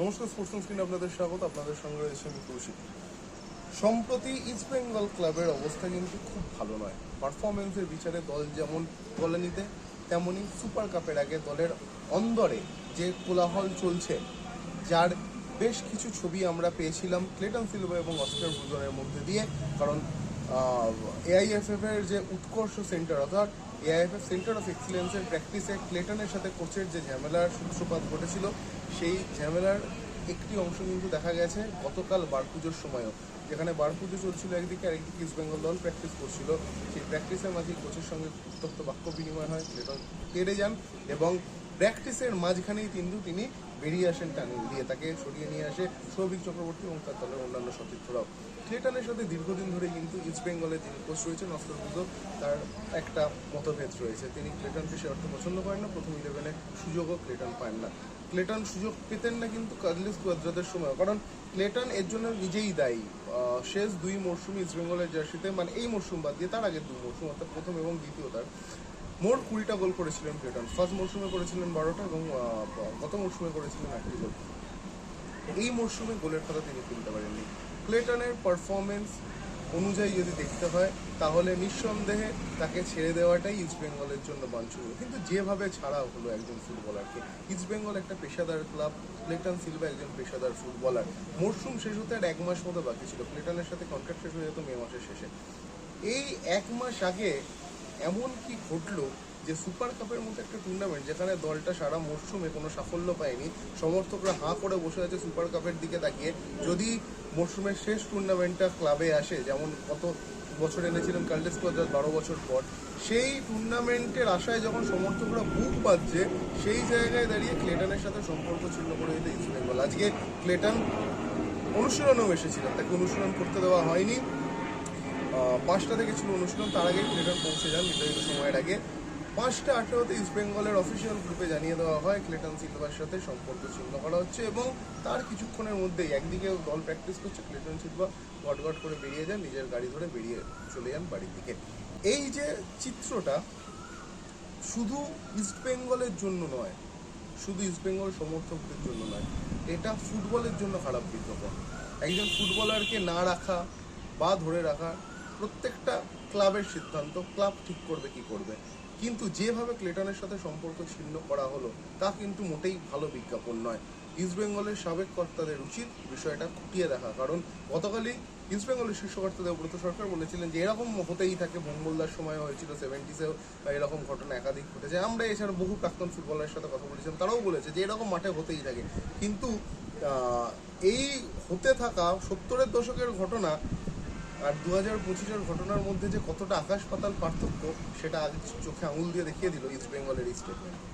নমস্কার স্পোর্টস স্ক্রিনে আপনাদের স্বাগত। আপনাদের সঙ্গে রয়েছে আমি কৌশিক। সম্প্রতি ইস্ট বেঙ্গল ক্লাবের অবস্থা কিন্তু খুব ভালো নয়। পারফরমেন্সের বিচারে দল যেমন কলোনিতে তেমনি সুপার কাপের আগে দলের অন্দরে যে কোলাহল চলছে, যার বেশ কিছু ছবি আমরা পেয়েছিলাম ক্লেটন সিলভা এবং অস্কার ব্রুজনের মধ্যে দিয়ে। কারণ এআইএফএফ এর যে উৎকর্ষ সেন্টার অর্থাৎ এআইএফএফ সেন্টার অফ এক্সিলেন্সের প্র্যাকটিসে ক্লেটনের সাথে কোচের যে ঝামেলার সূত্রপাত ঘটেছিল, সেই ঝামেলার একটি অংশ কিন্তু দেখা গেছে গতকাল বার পুজোর সময়ও, যেখানে বার পুজো চলছিল একদিকে আর একদিকে ইস্ট বেঙ্গল দল প্র্যাকটিস করছিল। সেই প্র্যাকটিসের মাঝে কোচের সঙ্গে উত্তপ্ত বাক্য বিনিময় হয় ক্লেটন কেড়ে যান এবং প্র্যাকটিসের মাঝখানেই কিন্তু তিনি বেরিয়ে আসেন টানি দিয়ে তাকে সরিয়ে নিয়ে আসে সৌভিক চক্রবর্তী এবং তার দলের অন্যান্য সতীর্থরাও। ক্লেটনের সাথে দীর্ঘদিন ধরে কিন্তু ইস্ট বেঙ্গলের যিনি কোচ রয়েছেন। অস্কর তার একটা মতভেদ রয়েছে। তিনি ক্লেটনকে সে অর্থ পছন্দ করেন না। প্রথম ইলেভেনে সুযোগও ক্লেটন পান না। ক্লেটন সুযোগ পেতেন না কিন্তু কার্লিস কুয়াদ্রাদের সময় কারণ ক্লেটন এর জন্য নিজেই দায়ী। শেষ দুই মরশুমে ইস্ট বেঙ্গলের জার্সিতে মানে এই মরশুম বাদ দিয়ে তার আগের দুই মরশুম অর্থাৎ প্রথম এবং দ্বিতীয় তার মোট কুড়িটা গোল করেছিলেন ক্লেটন ফার্স্ট মরশুমে করেছিলেন বারোটা এবং গত মরশুমে করেছিলেন একটি গোল। এই মরশুমে গোলের কথা তিনি তুলতে পারেননি। ক্লেটনের পারফরমেন্স অনুযায়ী যদি দেখতে হয়, তাহলে নিঃসন্দেহে তাকে ছেড়ে দেওয়াটাই ইস্ট বেঙ্গলের জন্য বাঞ্ছনীয়। কিন্তু যেভাবে ছাড়া হলো একজন ফুটবলারকে ইস্ট বেঙ্গল একটা পেশাদার ক্লাব ক্লেটন সিলভা একজন পেশাদার ফুটবলার মরশুম শেষ হতে আর এক মাস মতো বাকি ছিল। ক্লেটনের সাথে কন্ট্রাক্ট শেষ হয়ে যেত মে মাসের শেষে। এই এক মাস আগে এমন কি ঘটলো যে সুপার কাপের মতো একটা টুর্নামেন্ট যেখানে দলটা সারা মরশুমে কোনো সাফল্য পায়নি, সমর্থকরা হাঁ করে বসে আছে সুপার কাপের দিকে তাকিয়ে। যদি মরশুমের শেষ টুর্নামেন্টটা ক্লাবে আসে, যেমন কত বছর এনেছিলেন কার্লেস কোয়াদ্রাস বারো বছর পর, সেই টুর্নামেন্টের আশায় যখন সমর্থকরা বুক পাচ্ছে সেই জায়গায় দাঁড়িয়ে ক্লেটনের সাথে সম্পর্ক ছিন্ন করে দিতে ইস্ট বেঙ্গল আজকে ক্লেটন অনুশীলনেও এসেছিলেন তাকে অনুশীলন করতে দেওয়া হয়নি। পাঁচটা থেকে ছিল অনুশীলন তার আগে ক্লেটন পৌঁছে যান নির্ধারিত সময়ের আগে। পাঁচটা আঠেরোতে ইস্ট বেঙ্গলের অফিসিয়াল গ্রুপে জানিয়ে দেওয়া হয় ক্লেটন সিলভার সাথে সম্পর্ক ছিন্ন করা হচ্ছে এবং তার কিছুক্ষণের মধ্যেই একদিকে দল প্র্যাকটিস করছে ক্লেটন সিলভা গট গট করে বেরিয়ে যান, নিজের গাড়ি ধরে বেরিয়ে চলে যান বাড়ির দিকে। এই যে চিত্রটা শুধু ইস্ট বেঙ্গলের জন্য নয়, শুধু ইস্ট বেঙ্গল সমর্থকদের জন্য নয়, এটা ফুটবলের জন্য খারাপ বিজ্ঞাপন। একজন ফুটবলারকে না রাখা বা ধরে রাখা প্রত্যেকটা ক্লাবের সিদ্ধান্ত, ক্লাব ঠিক করবে কি করবে। কিন্তু যেভাবে ক্লেটনের সাথে সম্পর্ক ছিন্ন করা হলো, তা কিন্তু মোটেই ভালো বিজ্ঞাপন নয়। ইস্ট বেঙ্গলের সাবেক কর্তাদের উচিত বিষয়টা খুঁটিয়ে দেখা। কারণ গতকালই ইস্ট বেঙ্গলের শীর্ষ কর্তা দেবব্রত সরকার বলেছিলেন যে, এরকম হতেই থাকে মঙ্গলদার সময় হয়েছিল সেভেন্টিসেও এরকম ঘটনা একাধিক ঘটেছে। আমরা এছাড়া বহু প্রাক্তন ফুটবলারের সাথে কথা বলেছিলাম, তারাও বলেছে যে, এরকম মাঠে হতেই থাকে। কিন্তু এই হতে থাকা সত্তরের দশকের ঘটনা আর দু হাজার পঁচিশের ঘটনার মধ্যে যে কতটা আকাশ পাতাল পার্থক্য, সেটা আজ চোখে আঙুল দিয়ে দেখিয়ে দিল ইস্ট বেঙ্গলের এই স্টেটমেন্ট